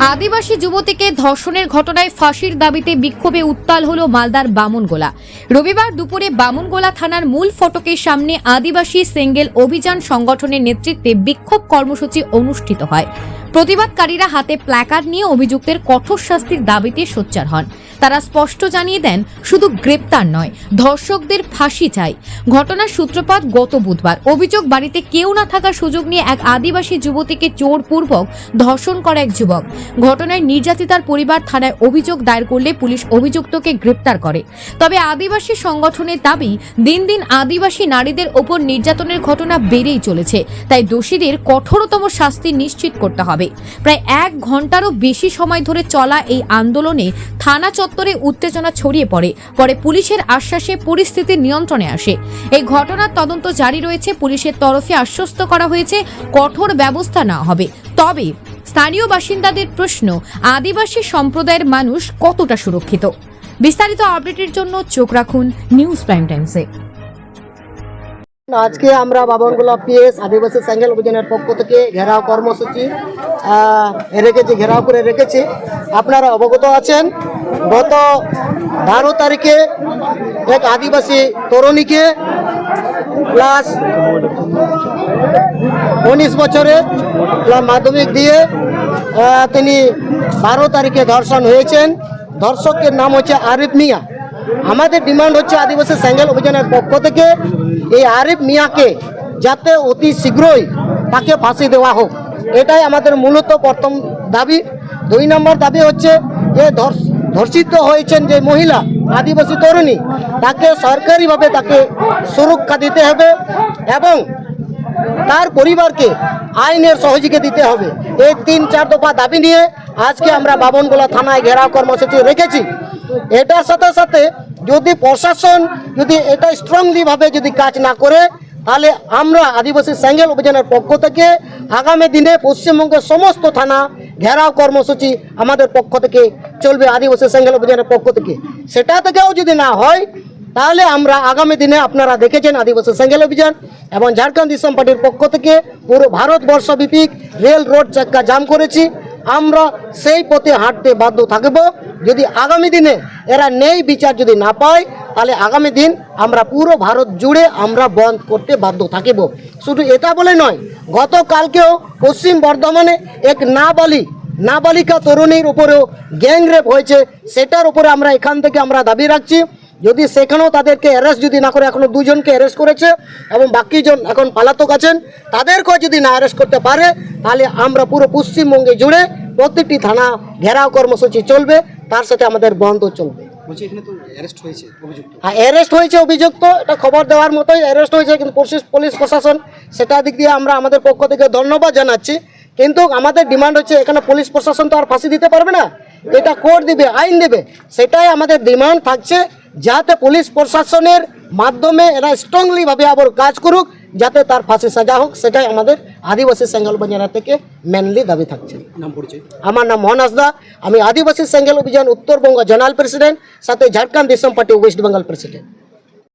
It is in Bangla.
আদিবাসী যুবতীকে ধর্ষণের ঘটনায় ফাঁসির দাবিতে বিক্ষোভে উত্তাল হল মালদার বামুনগোলা। রবিবার দুপুরে বামুনগোলা থানার মূল ফটকের সামনে আদিবাসী সেঙ্গেল অভিযান সংগঠনের নেতৃত্বে বিক্ষোভ কর্মসূচি অনুষ্ঠিত হয়। প্রতিবাদকারীরা হাতে প্ল্যাকার্ড নিয়ে অভিযুক্তের কঠোর শাস্তির দাবিতে সোচ্চার হন। তারা স্পষ্ট জানিয়ে দেন, শুধু গ্রেপ্তার নয়, ধর্ষকদের ফাঁসি চাই। ঘটনার সূত্রপাত গত বুধবার। অভিযোগ, বাড়িতে কেউ না থাকার সুযোগ নিয়ে এক আদিবাসী যুবতীকে জোরপূর্বক ধর্ষণ করে এক যুবক। ঘটনায় নির্যাতিতার পরিবার থানায় অভিযোগ দায়ের করলে পুলিশ অভিযুক্তকে গ্রেপ্তার করে। তবে আদিবাসী সংগঠনের দাবি, দিন দিন আদিবাসী নারীদের ওপর নির্যাতনের ঘটনা বেড়েই চলেছে। তাই দোষীদের কঠোরতম শাস্তি নিশ্চিত করতে হবে। প্রায় এক ঘন্টারও বেশি সময় ধরে চলা এই আন্দোলনে থানা চত্বরে উত্তেজনা ছড়িয়ে পড়ে। পরে পুলিশের আশ্বাসে পরিস্থিতি নিয়ন্ত্রণে আসে। এই ঘটনার তদন্ত জারি রয়েছে। পুলিশের তরফে আশ্বস্ত করা হয়েছে, কঠোর ব্যবস্থা নেওয়া হবে। তবে স্থানীয় বাসিন্দাদের প্রশ্ন, আদিবাসী সম্প্রদায়ের মানুষ কতটা সুরক্ষিত? বিস্তারিত আপডেটের জন্য চোখ রাখুন নিউজ প্রাইম টাইমসে। আজকে আমরা বাবনগোলা পিএস আদিবাসী স্যাঙ্গেল অভিযানের পক্ষ থেকে ঘেরাও কর্মসূচি রেখেছি, ঘেরাও করে রেখেছি। আপনারা অবগত আছেন, গত বারো তারিখে এক আদিবাসী তরুণীকে প্লাস উনিশ বছরে মাধ্যমিক দিয়ে তিনি বারো তারিখে ধর্ষণ হয়েছেন। ধর্ষকের নাম হচ্ছে আরিফ মিয়া। আমাদের ডিমান্ড হচ্ছে আদিবাসী স্যাঙ্গেল অভিযানের পক্ষ থেকে এই আরিফ মিয়াকে যাতে অতি শীঘ্রই তাকে ফাঁসি দেওয়া হোক। এটাই আমাদের মূলত প্রথম দাবি। দুই নম্বর দাবি হচ্ছে যে ধর্ষ- ধর্ষিত হয়েছেন যে মহিলা, আদিবাসী তরুণী, তাকে সরকারিভাবে তাকে সুরক্ষা দিতে হবে এবং তার পরিবারকে আইনের সহযোগিতা দিতে হবে। এই তিন চার দফা দাবি নিয়ে আজকে আমরা বাবনগোলা থানায় ঘেরাও কর্মসূচি রেখেছি। এটার সাথে সাথে যদি প্রশাসন যদি এটা স্ট্রংলি ভাবে যদি কাজ না করে, তাহলে আমরা আদিবাসী স্যাঙ্গেল অভিযানের পক্ষ থেকে আগামী দিনে পশ্চিমবঙ্গের সমস্ত থানা ঘেরাও কর্মসূচি আমাদের পক্ষ থেকে চলবে আদিবাসী স্যাঙ্গেল অভিযানের পক্ষ থেকে। সেটা থেকেও যদি না হয়, তাহলে আমরা আগামী দিনে আপনারা দেখেছেন আদিবাসী সেঙ্গেল অভিযান এবং ঝাড়খণ্ড দিশম পার্টির পক্ষ থেকে পুরো ভারতবর্ষ ভিত্তিক রেল রোড চাক্কা জাম করেছি। আমরা সেই পথে হাঁটতে বাধ্য থাকব। যদি আগামী দিনে এরা নেই, বিচার যদি না পায়, তাহলে আগামী দিন আমরা পুরো ভারত জুড়ে আমরা বন্ধ করতে বাধ্য থাকিব। শুধু এটা বলে নয়, গতকালকেও পশ্চিম বর্ধমানে এক নাবালিক নাবালিকা তরুণীর উপরেও গ্যাংরেপ হয়েছে, সেটার উপরে আমরা এখান থেকে আমরা দাবি রাখছি। যদি সেখানেও তাদেরকে অ্যারেস্ট যদি না করে এখনও দুজনকে অ্যারেস্ট করেছে এবং বাকিজন এখন পালাতক আছেন, তাদেরকেও যদি না অ্যারেস্ট করতে পারে, তাহলে আমরা পুরো পশ্চিমবঙ্গে জুড়ে প্রত্যেকটি থানা ঘেরাও কর্মসূচি চলবে। তার সাথে আমাদের বন্ধ চলবে। বলছি এখানে তো অ্যারেস্ট হয়েছে অভিযুক্ত। হ্যাঁ অ্যারেস্ট হয়েছে অভিযুক্ত এটা খবর দেওয়ার মতোই অ্যারেস্ট হয়েছে কিন্তু পুলিশ পুলিশ প্রশাসন সেটা দিক দিয়ে আমরা আমাদের পক্ষ থেকে ধন্যবাদ জানাচ্ছি। কিন্তু আমাদের ডিমান্ড হচ্ছে এখানে পুলিশ প্রশাসন তো আর ফাঁসি দিতে পারবে না। এটা কোর্ট দিবে আইন দেবে সেটাই আমাদের ডিমান্ড থাকছে যাতে পুলিশ প্রশাসনের মাধ্যমে এরা স্ট্রংলি ভাবে আবার কাজ করুক। যাতে তার ফাঁসি সাজা হোক সেটাই আমাদের আদিবাসী সেঙ্গল বাজারা থেকে মেনলি দাবি থাকছে। নাম আমার নাম মোহন হাসদা। আমি আদিবাসী সেঙ্গেল অভিযান উত্তরবঙ্গ জোনাল প্রেসিডেন্ট সাথে Jharkhand Disom party West Bengal president.